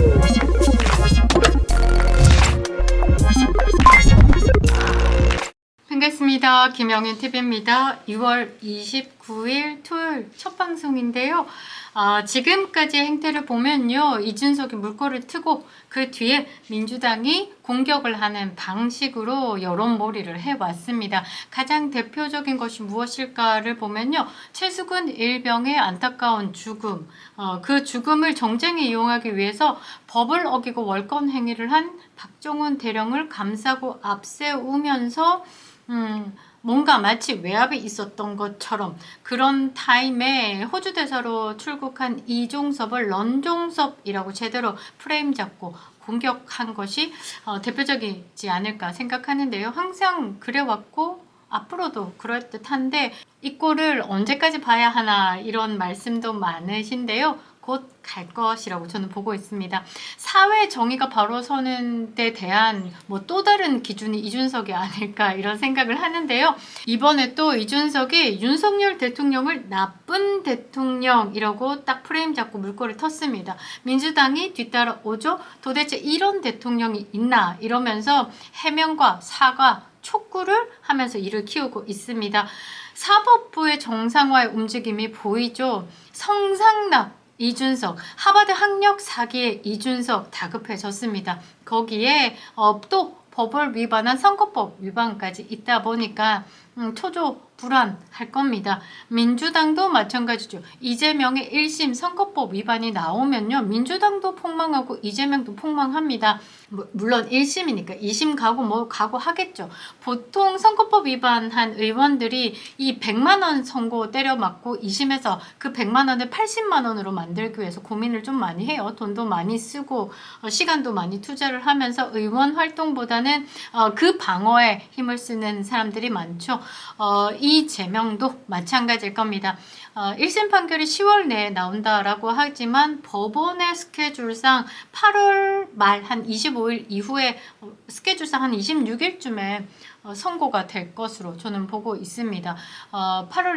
Thank you. 반갑습니다. 김영윤 TV입니다. 6월 29일 토요일 첫 방송인데요. 아, 지금까지 행태를 보면요. 이준석이 물꼬를 트고 그 뒤에 민주당이 공격을 하는 방식으로 여론몰이를 해왔습니다. 가장 대표적인 것이 무엇일까를 보면요. 최수근 일병의 안타까운 죽음, 어, 그 죽음을 정쟁에 이용하기 위해서 법을 어기고 월권 행위를 한 박종훈 대령을 감싸고 앞세우면서 음, 뭔가 마치 외압이 있었던 것처럼 그런 타임에 호주 대사로 출국한 이종섭을 런종섭이라고 제대로 프레임 잡고 공격한 것이 어, 대표적이지 않을까 생각하는데요. 항상 그래왔고 앞으로도 그럴 듯한데 이 꼴을 언제까지 봐야 하나 이런 말씀도 많으신데요. 곧 갈 것이라고 저는 보고 있습니다. 사회 정의가 바로 서는 데 대한 뭐 또 다른 기준이 이준석이 아닐까 이런 생각을 하는데요. 이번에 또 이준석이 윤석열 대통령을 나쁜 대통령이라고 딱 프레임 잡고 물꼬를 텄습니다. 민주당이 뒤따라 오죠. 도대체 이런 대통령이 있나 이러면서 해명과 사과 촉구를 하면서 일을 키우고 있습니다. 사법부의 정상화의 움직임이 보이죠. 성상납 이준석, 하버드 학력 사기의 이준석 다급해졌습니다. 거기에 어, 또 법을 위반한 선거법 위반까지 있다 보니까 음, 초조 불안할 겁니다. 민주당도 마찬가지죠. 이재명의 1심 선거법 위반이 나오면요. 민주당도 폭망하고 이재명도 폭망합니다. 뭐, 물론 1심이니까 2심 가고 뭐 가고 하겠죠. 보통 선거법 위반한 의원들이 이 100만 원 선고 때려 맞고 2심에서 그 100만 원을 80만 원으로 만들기 위해서 고민을 좀 많이 해요. 돈도 많이 쓰고 어, 시간도 많이 투자를 하면서 의원 활동보다는 어, 그 방어에 힘을 쓰는 사람들이 많죠. 어, 이재명도 마찬가지일 겁니다. 어, 1심 판결이 10월 내에 나온다라고 하지만 법원의 스케줄상 8월 말 한 25일 이후에 어, 스케줄상 한 26일쯤에 어, 선고가 될 것으로 저는 보고 있습니다. 어, 8월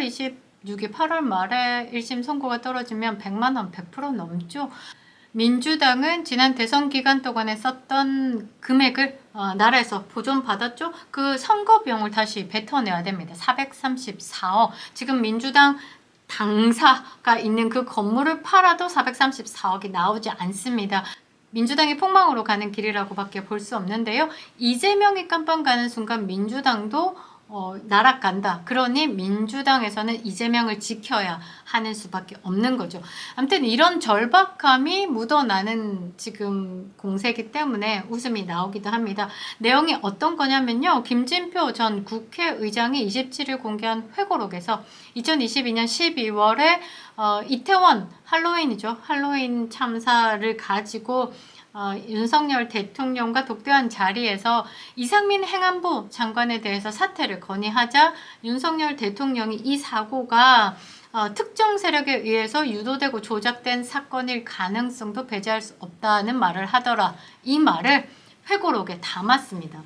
26일 8월 말에 1심 선고가 떨어지면 100만 원 100% 넘죠. 민주당은 지난 대선 기간 동안에 썼던 금액을 어, 나라에서 보존받았죠. 그 선거 비용을 다시 뱉어내야 됩니다. 434억. 지금 민주당 당사가 있는 그 건물을 팔아도 434억이 나오지 않습니다. 민주당이 폭망으로 가는 길이라고밖에 볼 수 없는데요. 이재명이 깜빵 가는 순간 민주당도 어, 날아간다. 그러니 민주당에서는 이재명을 지켜야 하는 수밖에 없는 거죠. 아무튼 이런 절박함이 묻어나는 지금 공세기 때문에 웃음이 나오기도 합니다. 내용이 어떤 거냐면요. 김진표 전 국회의장이 27일 공개한 회고록에서 2022년 12월에 어, 이태원 할로윈이죠. 할로윈 참사를 가지고 어, 윤석열 대통령과 독대한 자리에서 이상민 행안부 장관에 대해서 사퇴를 건의하자 윤석열 대통령이 이 사고가 어, 특정 세력에 의해서 유도되고 조작된 사건일 가능성도 배제할 수 없다는 말을 하더라. 이 말을 회고록에 담았습니다.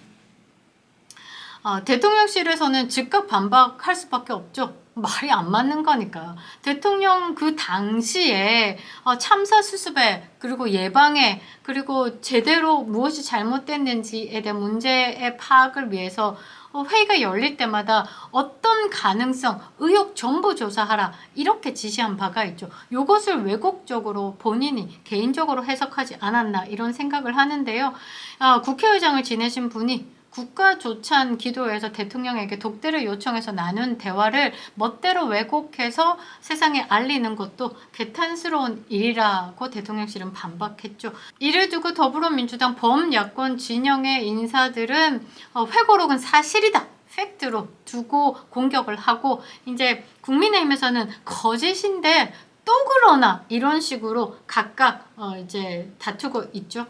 어, 대통령실에서는 즉각 반박할 수밖에 없죠. 말이 안 맞는 거니까. 대통령 그 당시에 어, 참사 수습에 그리고 예방에 그리고 제대로 무엇이 잘못됐는지에 대한 문제의 파악을 위해서 어, 회의가 열릴 때마다 어떤 가능성, 의혹 전부 조사하라 이렇게 지시한 바가 있죠. 이것을 왜곡적으로 본인이 개인적으로 해석하지 않았나 이런 생각을 하는데요. 아, 국회의장을 지내신 분이 국가조찬 기도에서 대통령에게 독대를 요청해서 나눈 대화를 멋대로 왜곡해서 세상에 알리는 것도 개탄스러운 일이라고 대통령실은 반박했죠. 이를 두고 더불어민주당 범야권 진영의 인사들은 어, 회고록은 사실이다. 팩트로 두고 공격을 하고 이제 국민의힘에서는 거짓인데 또 그러나 이런 식으로 각각 어 이제 다투고 있죠.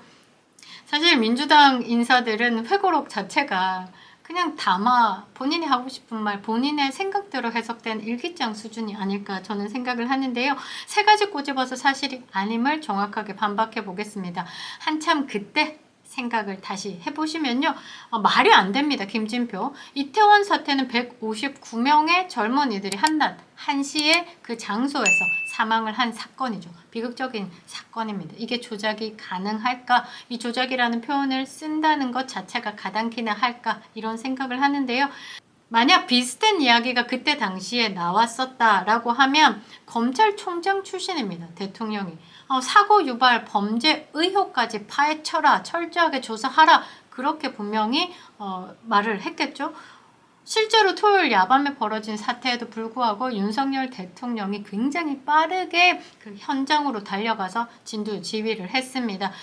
사실 민주당 인사들은 회고록 자체가 그냥 담아 본인이 하고 싶은 말, 본인의 생각대로 해석된 일기장 수준이 아닐까 저는 생각을 하는데요. 세 가지 꼬집어서 사실이 아님을 정확하게 반박해 보겠습니다. 한참 그때 생각을 다시 해보시면요. 어, 말이 안 됩니다. 김진표. 이태원 사태는 159명의 젊은이들이 한낮, 한시에 그 장소에서 사망을 한 사건이죠. 비극적인 사건입니다. 이게 조작이 가능할까? 이 조작이라는 표현을 쓴다는 것 자체가 가당키나 할까? 이런 생각을 하는데요. 만약 비슷한 이야기가 그때 당시에 나왔었다라고 하면 검찰총장 출신입니다. 대통령이. 어, 사고 유발 범죄 의혹까지 파헤쳐라. 철저하게 조사하라. 그렇게 분명히 어, 말을 했겠죠. 실제로 토요일 야밤에 벌어진 사태에도 불구하고 윤석열 대통령이 굉장히 빠르게 그 현장으로 달려가서 진두 지휘를 했습니다.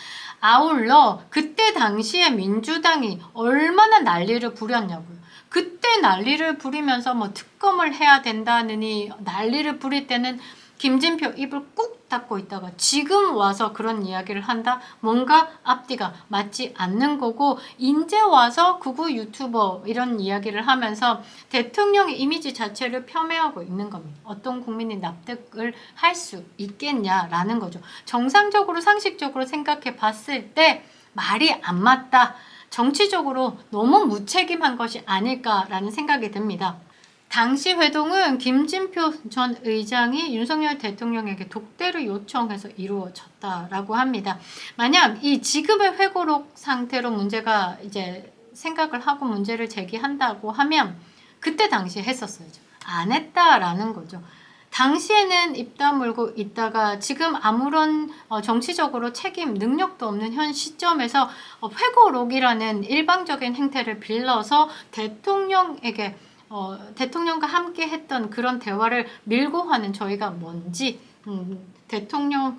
아울러 그때 당시에 민주당이 얼마나 난리를 부렸냐고요. 그때 난리를 부리면서 뭐 특검을 해야 된다느니 난리를 부릴 때는 김진표 입을 꾹 닫고 있다가 지금 와서 그런 이야기를 한다? 뭔가 앞뒤가 맞지 않는 거고 인제 와서 구구 유튜버 이런 이야기를 하면서 대통령의 이미지 자체를 폄훼하고 있는 겁니다. 어떤 국민이 납득을 할 수 있겠냐라는 거죠. 정상적으로 상식적으로 생각해 봤을 때 말이 안 맞다. 정치적으로 너무 무책임한 것이 아닐까라는 생각이 듭니다. 당시 회동은 김진표 전 의장이 윤석열 대통령에게 독대를 요청해서 이루어졌다라고 합니다. 만약 이 지급의 회고록 상태로 문제가 이제 생각을 하고 문제를 제기한다고 하면 그때 당시에 했었어야죠. 안 했다라는 거죠. 당시에는 입 다물고 있다가 지금 아무런 어, 정치적으로 책임 능력도 없는 현 시점에서 어, 회고록이라는 일방적인 행태를 빌려서 대통령에게 어, 대통령과 함께 했던 그런 대화를 밀고 하는 저희가 뭔지 음, 대통령의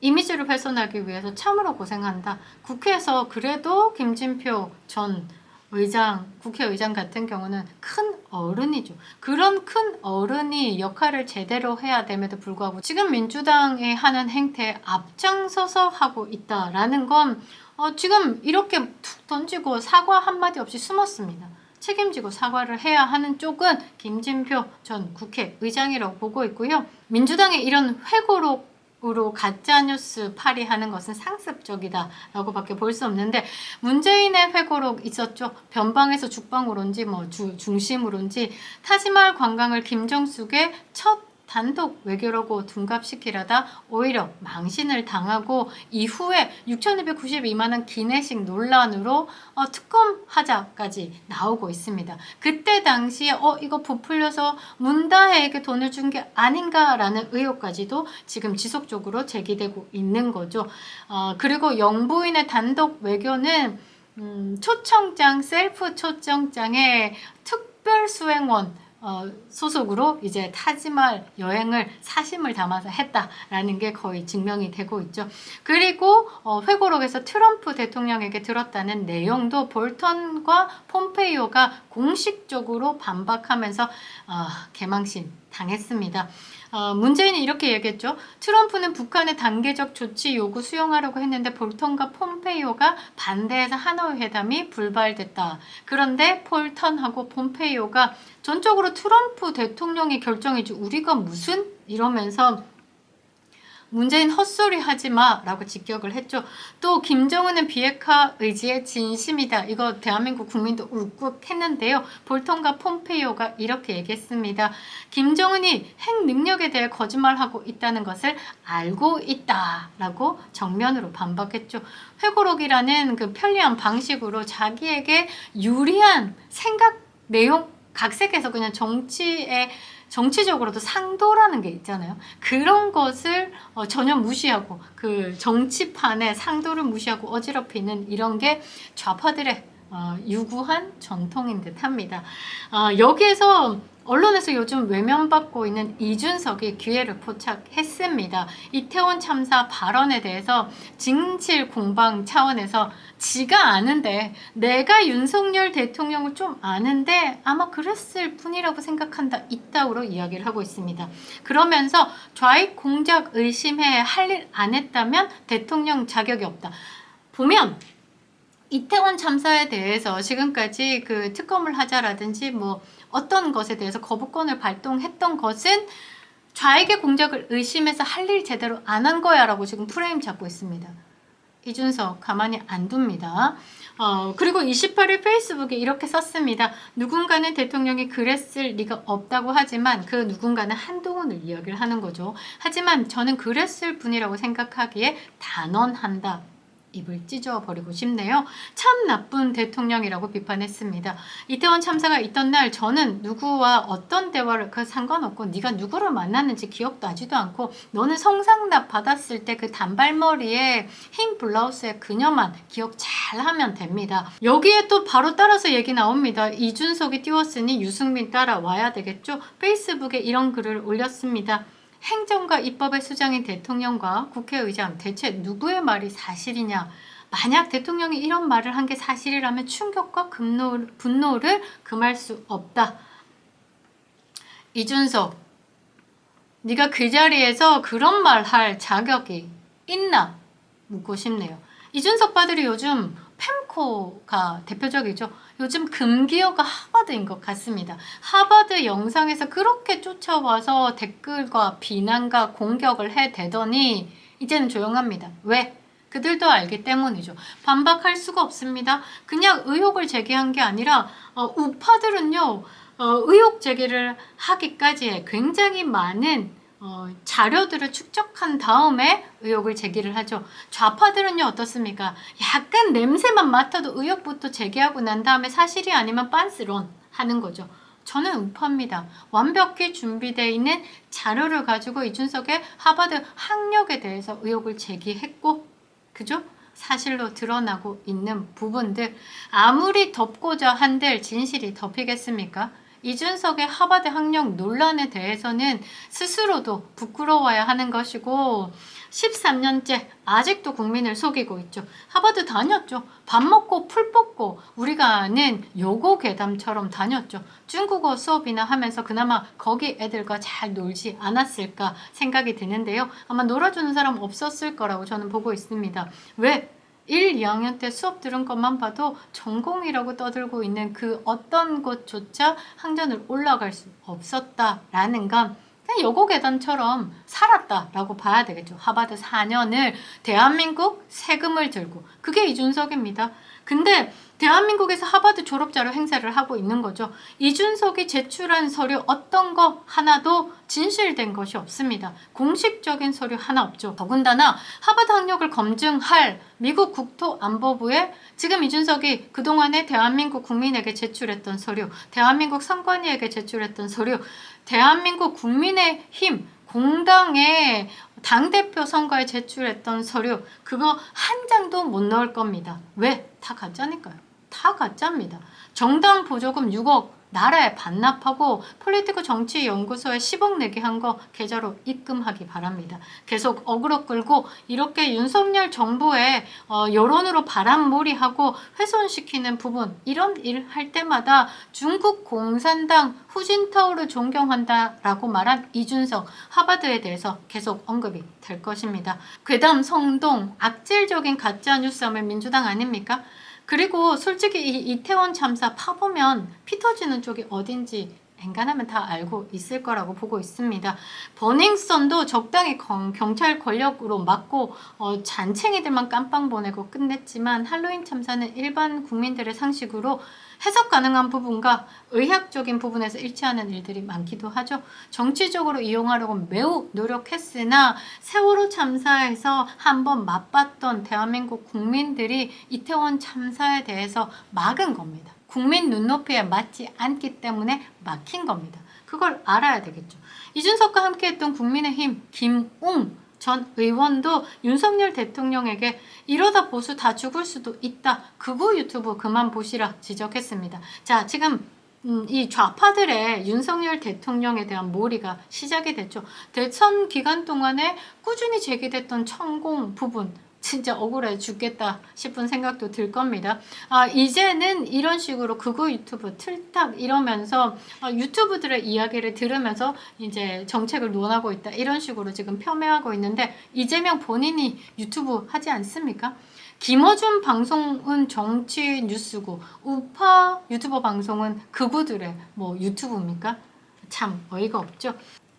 이미지를 훼손하기 위해서 참으로 고생한다. 국회에서 그래도 김진표 전 의장, 국회의장 같은 경우는 큰 어른이죠. 그런 큰 어른이 역할을 제대로 해야 됨에도 불구하고 지금 민주당이 하는 행태에 앞장서서 하고 있다라는 건 어, 지금 이렇게 툭 던지고 사과 한마디 없이 숨었습니다. 책임지고 사과를 해야 하는 쪽은 김진표 전 국회의장이라고 보고 있고요. 민주당의 이런 회고록 으로 가짜뉴스 파리하는 것은 상습적이다라고 밖에 볼 수 없는데 문재인의 회고록 있었죠. 변방에서 죽방으론지 뭐 주, 중심으론지 타지말 관광을 김정숙의 첫 단독 외교라고 둔갑시키려다 오히려 망신을 당하고 이후에 6,292만 원 기내식 논란으로 어, 특검하자까지 나오고 있습니다. 그때 당시에 어 이거 부풀려서 문다혜에게 돈을 준 게 아닌가라는 의혹까지도 지금 지속적으로 제기되고 있는 거죠. 어, 그리고 영부인의 단독 외교는 음, 초청장 셀프 초청장에 특별 수행원 어, 소속으로 이제 타지말 여행을 사심을 담아서 했다라는 게 거의 증명이 되고 있죠. 그리고 어, 회고록에서 트럼프 대통령에게 들었다는 내용도 볼턴과 폼페이오가 공식적으로 반박하면서 어, 개망신 당했습니다. 어, 문재인이 이렇게 얘기했죠. 트럼프는 북한의 단계적 조치 요구 수용하려고 했는데 볼턴과 폼페이오가 반대해서 하노이 회담이 불발됐다. 그런데 폴턴하고 폼페이오가 전적으로 트럼프 대통령의 결정이지 우리가 무슨 이러면서 문재인 헛소리 하지 마 라고 직격을 했죠. 또 김정은은 비핵화 의지의 진심이다. 이거 대한민국 국민도 울컥했는데요. 볼턴과 폼페이오가 이렇게 얘기했습니다. 김정은이 핵 능력에 대해 거짓말하고 있다는 것을 알고 있다 라고 정면으로 반박했죠. 회고록이라는 그 편리한 방식으로 자기에게 유리한 생각 내용 각색해서 그냥 정치에 정치적으로도 상도라는 게 있잖아요. 그런 것을 어, 전혀 무시하고 그 정치판의 상도를 무시하고 어지럽히는 이런 게 좌파들의 어, 유구한 전통인 듯 합니다. 어, 여기에서 언론에서 요즘 외면받고 있는 이준석이 기회를 포착했습니다. 이태원 참사 발언에 대해서 진실 공방 차원에서 지가 아는데 내가 윤석열 대통령을 좀 아는데 아마 그랬을 뿐이라고 생각한다. 이따구로 이야기를 하고 있습니다. 그러면서 좌익 공작 의심해 할 일 안 했다면 대통령 자격이 없다. 보면 이태원 참사에 대해서 지금까지 그 특검을 하자라든지 뭐 어떤 것에 대해서 거부권을 발동했던 것은 좌익의 공작을 의심해서 할 일 제대로 안 한 거야라고 지금 프레임 잡고 있습니다. 이준석 가만히 안 둡니다. 어, 그리고 28일 페이스북에 이렇게 썼습니다. 누군가는 대통령이 그랬을 리가 없다고 하지만 그 누군가는 한동훈을 이야기를 하는 거죠. 하지만 저는 그랬을 분이라고 생각하기에 단언한다. 입을 찢어버리고 싶네요. 참 나쁜 대통령이라고 비판했습니다. 이태원 참사가 있던 날 저는 누구와 어떤 대화를 그 상관없고 네가 누구를 만났는지 기억도 나지도 않고 너는 성상납 받았을 때 그 단발머리에 흰 블라우스에 그녀만 기억 잘 하면 됩니다. 여기에 또 바로 따라서 얘기 나옵니다. 이준석이 띄웠으니 유승민 따라와야 되겠죠. 페이스북에 이런 글을 올렸습니다. 행정과 입법의 수장인 대통령과 국회의장 대체 누구의 말이 사실이냐? 만약 대통령이 이런 말을 한 게 사실이라면 충격과 분노, 분노를 금할 수 없다. 이준석, 네가 그 자리에서 그런 말 할 자격이 있나? 묻고 싶네요. 이준석 바들이 요즘 펜코가 대표적이죠. 요즘 금기어가 하버드인 것 같습니다. 하버드 영상에서 그렇게 쫓아와서 댓글과 비난과 공격을 해대더니 이제는 조용합니다. 왜? 그들도 알기 때문이죠. 반박할 수가 없습니다. 그냥 의혹을 제기한 게 아니라 어, 우파들은요 어, 의혹 제기를 하기까지에 굉장히 많은 어, 자료들을 축적한 다음에 의혹을 제기를 하죠. 좌파들은요 어떻습니까? 약간 냄새만 맡아도 의혹부터 제기하고 난 다음에 사실이 아니면 빤스런 하는 거죠. 저는 우파입니다. 완벽히 준비되어 있는 자료를 가지고 이준석의 하버드 학력에 대해서 의혹을 제기했고, 그죠? 사실로 드러나고 있는 부분들 아무리 덮고자 한들 진실이 덮이겠습니까? 이준석의 하버드 학력 논란에 대해서는 스스로도 부끄러워야 하는 것이고 13년째 아직도 국민을 속이고 있죠. 하버드 다녔죠. 밥 먹고 풀 뽑고 우리가 아는 요고 괴담처럼 다녔죠. 중국어 수업이나 하면서 그나마 거기 애들과 잘 놀지 않았을까 생각이 드는데요. 아마 놀아주는 사람 없었을 거라고 저는 보고 있습니다. 왜? 1, 2학년 때 수업 들은 것만 봐도 전공이라고 떠들고 있는 그 어떤 곳조차 항전을 올라갈 수 없었다라는 건 그냥 여고 계단처럼 살았다라고 봐야 되겠죠. 하버드 4년을 대한민국 세금을 들고 그게 이준석입니다. 근데 대한민국에서 하버드 졸업자로 행세를 하고 있는 거죠. 이준석이 제출한 서류 어떤 거 하나도 진실된 것이 없습니다. 공식적인 서류 하나 없죠. 더군다나 하버드 학력을 검증할 미국 국토안보부에 지금 이준석이 그동안에 대한민국 국민에게 제출했던 서류, 대한민국 선관위에게 제출했던 서류, 대한민국 국민의 힘, 공당의 당대표 선거에 제출했던 서류 그거 한 장도 못 넣을 겁니다. 왜? 다 가짜니까요. 다 가짜입니다. 정당 보조금 6억 나라에 반납하고 폴리티크 정치 연구소에 10억 내게 한 거 계좌로 입금하기 바랍니다. 계속 어그로 끌고 이렇게 윤석열 정부의 어, 여론으로 바람몰이하고 훼손시키는 부분 이런 일 할 때마다 중국 공산당 후진타오를 존경한다라고 말한 이준석 하버드에 대해서 계속 언급이 될 것입니다. 괴담 성동 악질적인 가짜 뉴스 하면 민주당 아닙니까? 그리고 솔직히 이 이태원 참사 파보면 피 터지는 쪽이 어딘지 엔간하면 다 알고 있을 거라고 보고 있습니다. 버닝썬도 적당히 경, 경찰 권력으로 막고 어, 잔챙이들만 깜빵 보내고 끝냈지만 할로윈 참사는 일반 국민들의 상식으로 해석 가능한 부분과 의학적인 부분에서 일치하는 일들이 많기도 하죠. 정치적으로 이용하려고 매우 노력했으나 세월호 참사에서 한번 맛봤던 대한민국 국민들이 이태원 참사에 대해서 막은 겁니다. 국민 눈높이에 맞지 않기 때문에 막힌 겁니다. 그걸 알아야 되겠죠. 이준석과 함께했던 국민의힘 김웅 전 의원도 윤석열 대통령에게 이러다 보수 다 죽을 수도 있다. 극우 유튜브 그만 보시라 지적했습니다. 자, 지금 음, 이 좌파들의 윤석열 대통령에 대한 몰이가 시작이 됐죠. 대선 기간 동안에 꾸준히 제기됐던 천공 부분 진짜 억울해 죽겠다 싶은 생각도 들 겁니다. 아, 이제는 이런 식으로 극우 유튜브 틀탁 이러면서 아, 유튜브들의 이야기를 들으면서 이제 정책을 논하고 있다. 이런 식으로 지금 폄훼하고 있는데 이재명 본인이 유튜브 하지 않습니까? 김어준 방송은 정치 뉴스고 우파 유튜버 방송은 극우들의 뭐 유튜브입니까? 참 어이가 없죠.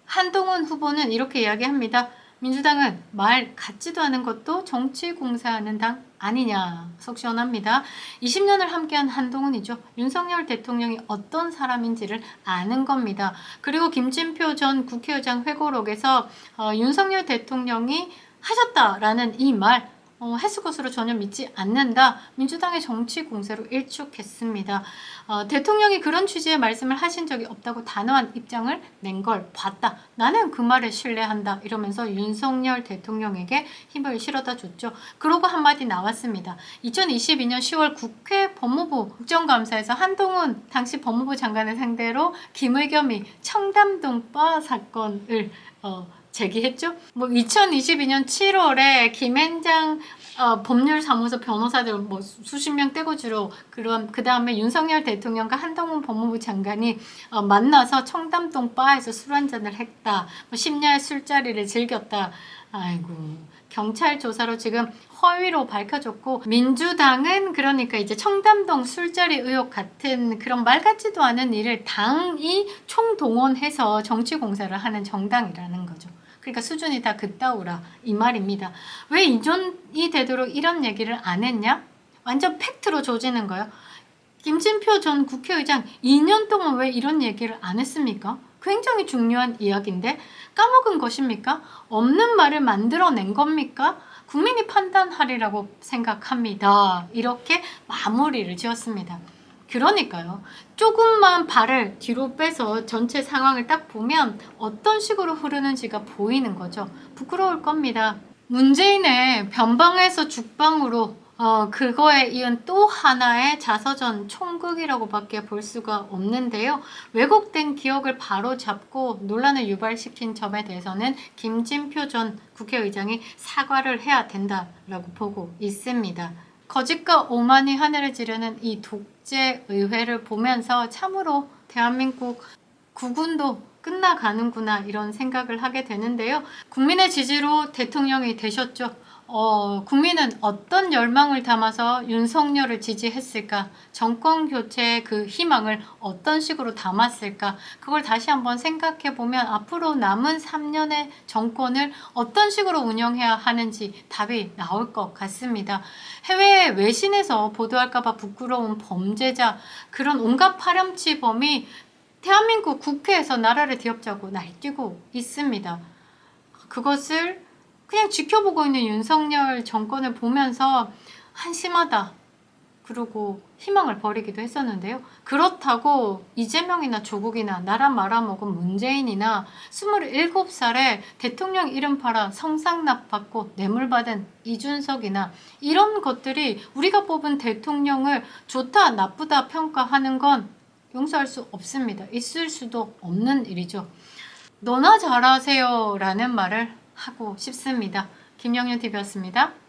한동훈 후보는 이렇게 이야기합니다. 민주당은 말 같지도 않은 것도 정치 공세하는 당 아니냐 속 시원합니다. 20년을 함께한 한동훈이죠. 윤석열 대통령이 어떤 사람인지를 아는 겁니다. 그리고 김진표 전 국회의장 회고록에서 어, 윤석열 대통령이 하셨다라는 이 말 어, 헬스것으로 전혀 믿지 않는다. 민주당의 정치 공세로 일축했습니다. 어, 대통령이 그런 취지의 말씀을 하신 적이 없다고 단호한 입장을 낸 걸 봤다. 나는 그 말에 신뢰한다. 이러면서 윤석열 대통령에게 힘을 실어다 줬죠. 그러고 한마디 나왔습니다. 2022년 10월 국회 법무부 국정감사에서 한동훈 당시 법무부 장관을 상대로 김의겸이 청담동 바 사건을 어, 제기했죠. 뭐 2022년 7월에 김앤장 어, 법률사무소 변호사들 뭐 수- 수십 명 떼고주로 그런 그 다음에 윤석열 대통령과 한동훈 법무부 장관이 어, 만나서 청담동 바에서 술 한잔을 했다. 뭐 심야의 술자리를 즐겼다. 아이고 경찰 조사로 지금 허위로 밝혀졌고 민주당은 그러니까 이제 청담동 술자리 의혹 같은 그런 말 같지도 않은 일을 당이 총동원해서 정치 공세를 하는 정당이라는 거죠. 그러니까 수준이 다 그따오라 이 말입니다. 왜 이전이 되도록 이런 얘기를 안 했냐? 완전 팩트로 조지는 거예요. 김진표 전 국회의장 2년 동안 왜 이런 얘기를 안 했습니까? 굉장히 중요한 이야기인데 까먹은 것입니까? 없는 말을 만들어낸 겁니까? 국민이 판단하리라고 생각합니다. 이렇게 마무리를 지었습니다. 그러니까요. 조금만 발을 뒤로 빼서 전체 상황을 딱 보면 어떤 식으로 흐르는지가 보이는 거죠. 부끄러울 겁니다. 문재인의 변방에서 죽방으로 어, 그거에 이은 또 하나의 자서전 총극이라고밖에 볼 수가 없는데요. 왜곡된 기억을 바로 잡고 논란을 유발시킨 점에 대해서는 김진표 전 국회의장이 사과를 해야 된다라고 보고 있습니다. 거짓과 오만이 하늘을 지르는 이 독 재 의회를 보면서 참으로 대한민국 국군도 끝나가는구나 이런 생각을 하게 되는데요. 국민의 지지로 대통령이 되셨죠. 어, 국민은 어떤 열망을 담아서 윤석열을 지지했을까? 정권 교체의 그 희망을 어떤 식으로 담았을까? 그걸 다시 한번 생각해 보면 앞으로 남은 3년의 정권을 어떤 식으로 운영해야 하는지 답이 나올 것 같습니다. 해외 외신에서 보도할까봐 부끄러운 범죄자, 그런 온갖 파렴치범이 대한민국 국회에서 나라를 뒤엎자고 날뛰고 있습니다. 그것을 그냥 지켜보고 있는 윤석열 정권을 보면서 한심하다. 그리고 희망을 버리기도 했었는데요. 그렇다고 이재명이나 조국이나 나라 말아먹은 문재인이나 27살에 대통령 이름 팔아 성상납 받고 뇌물 받은 이준석이나 이런 것들이 우리가 뽑은 대통령을 좋다 나쁘다 평가하는 건 용서할 수 없습니다. 있을 수도 없는 일이죠. 너나 잘하세요 라는 말을 하고 싶습니다. 김영윤 TV였습니다.